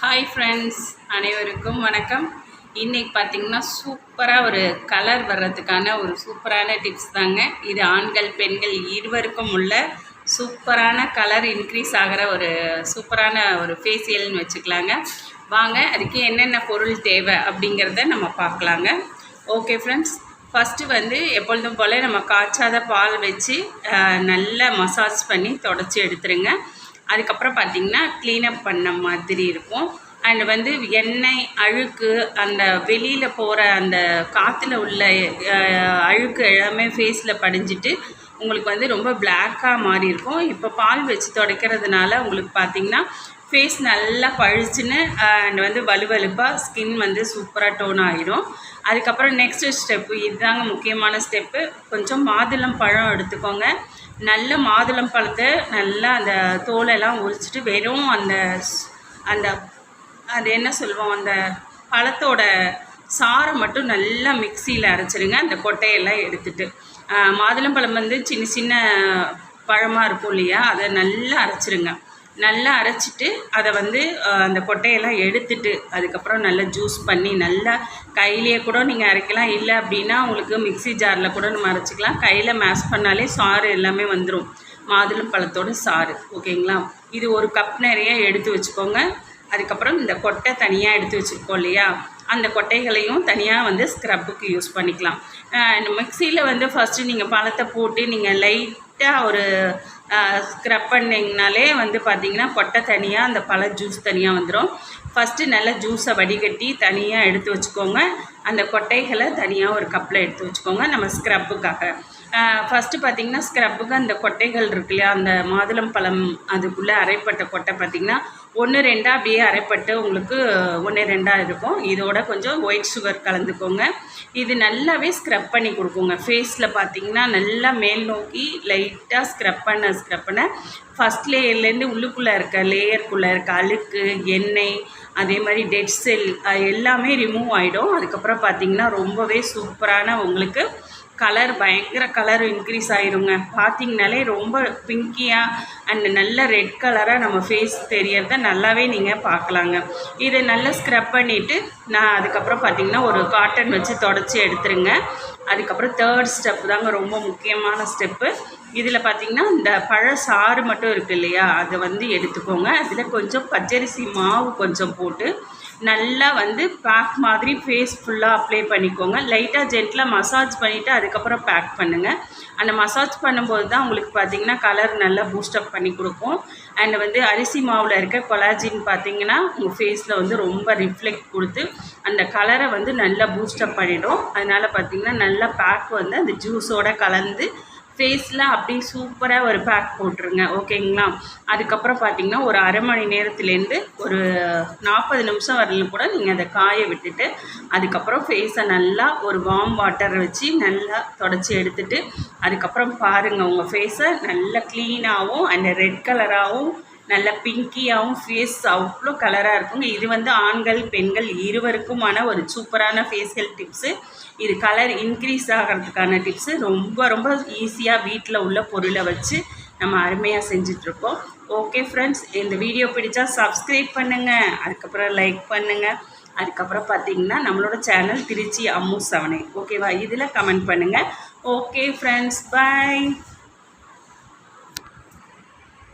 Hi friends அனைவருக்கும் வணக்கம். இன்றைக்கி பார்த்தீங்கன்னா சூப்பராக ஒரு கலர் வர்றதுக்கான ஒரு சூப்பரான டிப்ஸ் தாங்க. இது ஆண்கள் பெண்கள் இருவருக்கும் உள்ள சூப்பரான கலர் இன்க்ரீஸ் ஆகிற ஒரு சூப்பரான ஒரு ஃபேஷியல்னு வச்சுக்கலாங்க. வாங்க அதுக்கு என்னென்ன பொருள் தேவை அப்படிங்கிறத நம்ம பார்க்கலாங்க. ஓகே ஃப்ரெண்ட்ஸ் ஃபஸ்ட்டு வந்து எப்பொழுதும் போல் நம்ம காய்ச்சாத பால் வச்சு நல்லா மசாஜ் பண்ணி தொடச்சி எடுத்துருங்க. அதுக்கப்புறம் பார்த்தீங்கன்னா க்ளீனப் பண்ண மாதிரி இருக்கும். அண்ட் வந்து எண்ணெய் அழுக்கு அந்த வெளியில் போகிற அந்த காற்றுல உள்ள அழுக்கு எல்லாமே ஃபேஸில் படிஞ்சிட்டு உங்களுக்கு வந்து ரொம்ப பிளாக்காக மாறி இருக்கும். இப்போ பால் வச்சு துடைக்கிறதுனால உங்களுக்கு பார்த்தீங்கன்னா ஃபேஸ் நல்லா பழிச்சுன்னு அண்ட் வந்து வலுவலுப்பாக ஸ்கின் வந்து சூப்பராக டோன் ஆகிடும் அதுக்கப்புறம் நெக்ஸ்ட்டு ஸ்டெப்பு இதுதாங்க முக்கியமான ஸ்டெப்பு கொஞ்சம் மாதுளம் பழம் எடுத்துக்கோங்க. நல்ல மாதுளம் பழத்தை நல்லா அந்த தோலெல்லாம் உரிச்சிட்டு வெறும் அந்த அந்த அது என்ன சொல்லுவோம் அந்த பழத்தோட சாரை மட்டும் நல்லா மிக்சியில் அரைச்சிருங்க. அந்த கொட்டையெல்லாம் எடுத்துட்டு. மாதுளம்பழம் வந்து சின்ன சின்ன பழமாக இருக்கும் இல்லையா? அதை நல்லா அரைச்சிருங்க. நல்லா அரைச்சிட்டு அதை வந்து அந்த கொட்டையெல்லாம் எடுத்துட்டு அதுக்கப்புறம் நல்லா ஜூஸ் பண்ணி நல்லா கையிலேயே கூட நீங்கள் அரைக்கலாம். இல்லை அப்படின்னா உங்களுக்கு மிக்ஸி ஜாரில் கூட நம்ம அரைச்சிக்கலாம். கையில் மேஷ் பண்ணாலே சாறு எல்லாமே வந்துடும் மாதுளம் பழத்தோட சாறு. ஓகேங்களா? இது ஒரு கப் நிறைய எடுத்து வச்சுக்கோங்க. அதுக்கப்புறம் இந்த கொட்டை தனியாக எடுத்து வச்சுருக்கோம் இல்லையா? அந்த கொட்டைகளையும் தனியாக வந்து ஸ்க்ரப்புக்கு யூஸ் பண்ணிக்கலாம். மிக்சியில் வந்து ஃபஸ்ட்டு நீங்கள் பழத்தை போட்டு நீங்கள் லைட்டாக ஒரு ஸ்க்ரப் பண்ணிங்கனாலே வந்து பார்த்தீங்கன்னா கொட்டை தனியாக அந்த பழ ஜூஸ் தனியாக வந்துடும் ஃபஸ்ட்டு நல்லா ஜூஸை வடிகட்டி தனியாக எடுத்து வச்சுக்கோங்க. அந்த கொட்டைகளை தனியாக ஒரு கப்பில் எடுத்து வச்சுக்கோங்க. நம்ம ஸ்க்ரப்புக்காக ஃபஸ்ட்டு பார்த்தீங்கன்னா ஸ்க்ரப்புக்கு அந்த கொட்டைகள் இருக்கு இல்லையா அந்த மாதுளம் பழம் அதுக்குள்ளே அரைப்பட்ட கொட்டை பார்த்தீங்கன்னா ஒன்று ரெண்டாக அப்படியே அரைப்பட்டு உங்களுக்கு ஒன்று ரெண்டாக இருக்கும். இதோட கொஞ்சம் ஒயிட் சுகர் கலந்துக்கோங்க. இது நல்லாவே ஸ்க்ரப் பண்ணி கொடுக்குங்க. ஃபேஸில் பார்த்தீங்கன்னா நல்லா மேல் நோக்கி லைட்டாக ஸ்க்ரப் பண்ண ஸ்க்ரப் பண்ண ஃபஸ்ட் லேயர்லேருந்து உள்ளுக்குள்ளே இருக்க லேயருக்குள்ளே இருக்க அழுக்கு எண்ணெய் அதே மாதிரி டெட் செல் எல்லாமே ரிமூவ் ஆகிடும் அதுக்கப்புறம் பார்த்திங்கன்னா ரொம்பவே சூப்பரான உங்களுக்கு கலர் பயங்கர கலர் இன்க்ரீஸ் ஆயிருங்க. பார்த்தீங்கனாலே ரொம்ப பிங்கியாக அண்ட் நல்ல ரெட் கலராக நம்ம ஃபேஸ் தெரியறத நல்லாவே நீங்கள் பார்க்கலாங்க இதை நல்லா ஸ்க்ரப் பண்ணிவிட்டு நான் அதுக்கப்புறம் பார்த்தீங்கன்னா ஒரு காட்டன் வச்சு தொடச்சி எடுத்துருங்க. அதுக்கப்புறம் தேர்ட் ஸ்டெப் தாங்க ரொம்ப முக்கியமான ஸ்டெப்பு இதில் பார்த்தீங்கன்னா இந்த பழ சாறு மட்டும் இருக்கு இல்லையா? அதை வந்து எடுத்துக்கோங்க. அதில் கொஞ்சம் பச்சரிசி மாவு கொஞ்சம் போட்டு நல்லா வந்து பேக் மாதிரி ஃபேஸ் ஃபுல்லாக அப்ளை பண்ணிக்கோங்க. லைட்டாக ஜென்டில் மசாஜ் பண்ணிவிட்டு அதுக்கப்புறம் பேக் பண்ணுங்கள் அந்த மசாஜ் பண்ணும்போது தான் உங்களுக்கு பார்த்திங்கன்னா கலர் நல்லா பூஸ்டப் பண்ணி கொடுக்கும். அண்ட் வந்து அரிசி மாவில் இருக்க கொலாஜின் பார்த்திங்கன்னா உங்கள் ஃபேஸில் வந்து ரொம்ப ரிஃப்ளெக்ட் கொடுத்து அந்த கலரை வந்து நல்லா பூஸ்டப் பண்ணிவிடும் அதனால் பார்த்தீங்கன்னா நல்லா பேக் வந்து அந்த ஜூஸோட கலந்து ஃபேஸில் அப்படியே சூப்பராக ஒரு பேக் போட்டுருங்க ஓகேங்களா அதுக்கப்புறம் பார்த்தீங்கன்னா ஒரு அரை மணி நேரத்துலேருந்து ஒரு நாற்பது நிமிஷம் வரலும் கூட நீங்கள் அதை காய விட்டுட்டு அதுக்கப்புறம் ஃபேஸை நல்லா ஒரு வார்ம் வாட்டரை வச்சு நல்லா தொடச்சி எடுத்துட்டு அதுக்கப்புறம் பாருங்கள் உங்கள் ஃபேஸை நல்லா க்ளீனாகவும் அண்ட் ரெட் கலராகவும் நல்ல பிங்கியாகவும் ஃபேஸ் அவ்வளோ கலராக இருக்குங்க. இது வந்து ஆண்கள் பெண்கள் இருவருக்குமான ஒரு சூப்பரான ஃபேஷியல் டிப்ஸு இது கலர் இன்க்ரீஸ் ஆகிறதுக்கான டிப்ஸு ரொம்ப ரொம்ப ஈஸியாக வீட்டில் உள்ள பொருளை வச்சு நம்ம அருமையாக செஞ்சிட்ருக்கோம். ஓகே ஃப்ரெண்ட்ஸ் இந்த வீடியோ பிடிச்சா சப்ஸ்கிரைப் பண்ணுங்கள் அதுக்கப்புறம் லைக் பண்ணுங்கள் அதுக்கப்புறம் பார்த்தீங்கன்னா நம்மளோட சேனல் திருச்சி அம்மு சவனை ஓகேவா இதில் கமெண்ட் பண்ணுங்கள் ஓகே ஃப்ரெண்ட்ஸ் பை